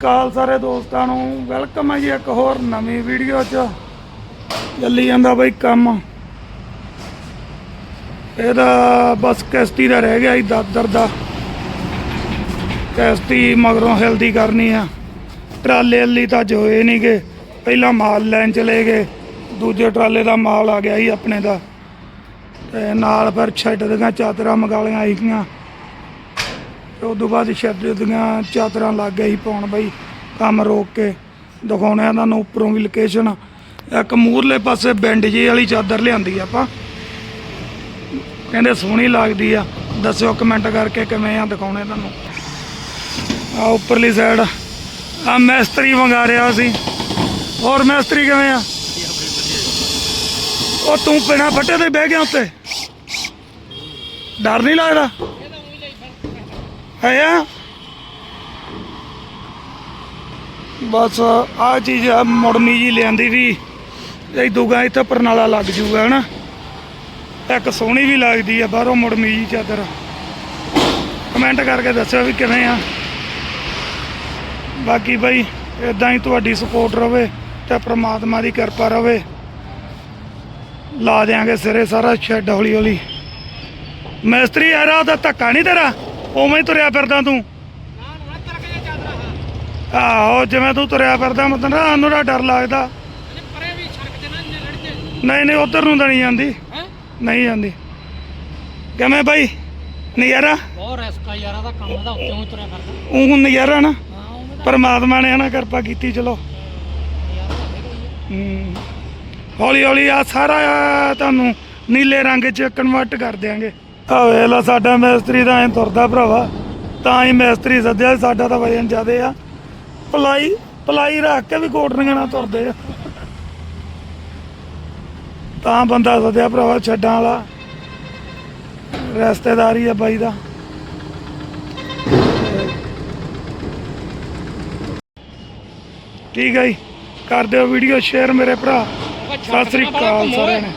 ਕਾਲ ਸਾਰੇ ਦੋਸਤਾਂ ਨੂੰ। ਵੈਲਕਮ ਹੈ ਜੀ ਇੱਕ ਹੋਰ ਨਵੀਂ ਵੀਡੀਓ 'ਚ। ਚੱਲੀ ਜਾਂਦਾ ਬਈ ਕੰਮ। ਇਹਦਾ ਬਸ ਕਿਸ਼ਤੀ ਦਾ ਰਹਿ ਗਿਆ ਜੀ, ਦਾਦਰ ਦਾ। ਕਿਸ਼ਤੀ ਮਗਰੋਂ ਹੈਲਦੀ ਕਰਨੀ ਆ। ਟਰਾਲੇ ਲਈ ਤਾਂ ਜੋਏ ਨਹੀਂਗੇ ਪਹਿਲਾਂ ਮਾਲ ਲੈਣ ਚਲੇ ਗਏ। ਦੂਜੇ ਟਰਾਲੇ ਦਾ ਮਾਲ ਆ ਗਿਆ ਜੀ ਆਪਣੇ ਦਾ। ਤੇ ਨਾਲ ਫਿਰ ਛੱਡ ਦੀਆਂ ਚਾਦਰਾਂ ਮੰਗਾਲੀਆਂ ਆਈਆਂ। ਤੇ ਉਦੋਂ ਬਾਅਦ ਸ਼ੈੱਡ ਦੀਆਂ ਚਾਦਰਾਂ ਲੱਗ ਗਈ ਪਾਉਣ ਬਈ, ਕੰਮ ਰੋਕ ਕੇ। ਦਿਖਾਉਣੇ ਇਹਨਾਂ ਨੂੰ ਉੱਪਰੋਂ ਵੀ ਲੋਕੇਸ਼ਨ ਇੱਕ ਮੂਰਲੇ ਪਾਸੇ ਬੈਂਡ ਜੀ ਵਾਲੀ ਚਾਦਰ ਲਿਆਂਦੀ ਆਪਾਂ। ਕਹਿੰਦੇ ਸੋਹਣੀ ਲੱਗਦੀ ਆ। ਦੱਸਿਓ ਕਮੈਂਟ ਕਰਕੇ ਕਿਵੇਂ ਆ, ਦਿਖਾਉਣੇ ਤੁਹਾਨੂੰ। ਆ ਉੱਪਰਲੀ ਸਾਈਡ ਆ ਮੈਸਤਰੀ ਮੰਗਾ ਰਿਹਾ ਸੀ। ਹੋਰ ਮੈਸਤਰੀ ਕਿਵੇਂ ਆ? ਉਹ ਤੂੰ ਬਿਨਾ ਫੱਟੇ ਤੇ ਬਹਿ ਗਿਆ ਉੱਤੇ। ਡਰ ਨਹੀਂ ਲੱਗਦਾ? ਹੈ ਬਸ ਆ ਚੀਜ਼ ਆ ਮੁੜਮੀ ਜੀ ਲਿਆਂਦੀ ਵੀ। ਇਹ ਦੂਗਾ ਇੱਥੇ ਪਰਨਾਲਾ ਲੱਗ ਜੂਗਾ, ਹਨਾ? ਇੱਕ ਸੋਹਣੀ ਵੀ ਲੱਗਦੀ ਆ, ਬਾਹਰੋਂ ਮੁੜਮੀ ਜੀ ਚਾਦਰ। ਕਮੈਂਟ ਕਰਕੇ ਦੱਸਿਓ ਵੀ ਕਿਵੇਂ ਆ। ਬਾਕੀ ਬਾਈ ਇਦਾਂ ਹੀ ਤੁਹਾਡੀ ਸਪੋਰਟ ਰਵੇ ਤੇ ਪ੍ਰਮਾਤਮਾ ਦੀ ਕਿਰਪਾ ਰਵੇ। ਲਾ ਦਿਆਂਗੇ ਸਿਰੇ ਸਾਰਾ ਸ਼ੈੱਡ ਹੌਲੀ ਹੌਲੀ ਮਿਸਤਰੀ ਯਾਰ ਉਹਦਾ ਧੱਕਾ ਨਹੀਂ ਤੇਰਾ? ਉਵੇਂ ਹੀ ਤੁਰਿਆ ਫਿਰਦਾ ਤੂੰ? ਆਹੋ ਜਿਵੇਂ ਤੂੰ ਤੁਰਿਆ ਫਿਰਦਾ ਮਤਲਬ ਨਾ ਸਾਨੂੰ ਨਾ ਡਰ ਲੱਗਦਾ। ਨਹੀਂ ਨਹੀਂ ਉਧਰ ਨੂੰ ਤਾਂ ਨਹੀਂ ਜਾਂਦੀ। ਨਹੀਂ ਜਾਂਦੀ। ਕਿਵੇਂ ਬਾਈ? ਨਜ਼ਾਰਾ? ਬਹੁਤ ਰਿਸਕ ਆ ਯਾਰ ਇਹਦਾ ਕੰਮ ਦਾ ਉੱਤੇ ਹੀ ਤੁਰਿਆ ਕਰਦਾ ਉਹ ਨਜ਼ਾਰਾ ਨਾ? ਦਾ। ਪਰਮਾਤਮਾ ਨੇ ਹਨਾ ਕਿਰਪਾ ਕੀਤੀ ਚਲੋ। ਹੌਲੀ ਹੌਲੀ ਆ ਸਾਰਾ ਤੁਹਾਨੂੰ ਨੀਲੇ ਰੰਗ 'ਚ ਕਨਵਰਟ ਕਰ ਦਿਆਂਗੇ। ਆ ਵੇਖ ਲਾ ਸਾਡਾ ਮਿਸਤਰੀ ਤਾਂ ਐ ਤੁਰਦਾ ਭਰਾਵਾ। ਤਾਂ ਹੀ ਮਿਸਤਰੀ ਸੱਦਿਆ ਸਾਡਾ ਤਾਂ ਵਜਨ ਜ਼ਿਆਦੇ ਆ। ਪਲਾਈ ਪਲਾਈ ਰੱਖ ਕੇ ਵੀ ਕੋਟਰੀਆਂ ਨਾਲ ਤੁਰਦੇ ਆ। ਤਾਂ ਬੰਦਾ ਸੱਦਿਆ ਭਰਾਵਾ ਛੱਡਾਂ ਵਾਲਾ। ਰਿਸ਼ਤੇਦਾਰੀ ਆ ਬਾਈ ਦਾ। ਠੀਕ ਹੈ ਜੀ। ਕਰ ਦਿਓ ਵੀਡੀਓ ਸ਼ੇਅਰ ਮੇਰੇ ਭਰਾ। ਸਤਿ ਸ੍ਰੀ ਅਕਾਲ ਸਾਰਿਆਂ ਨੇ।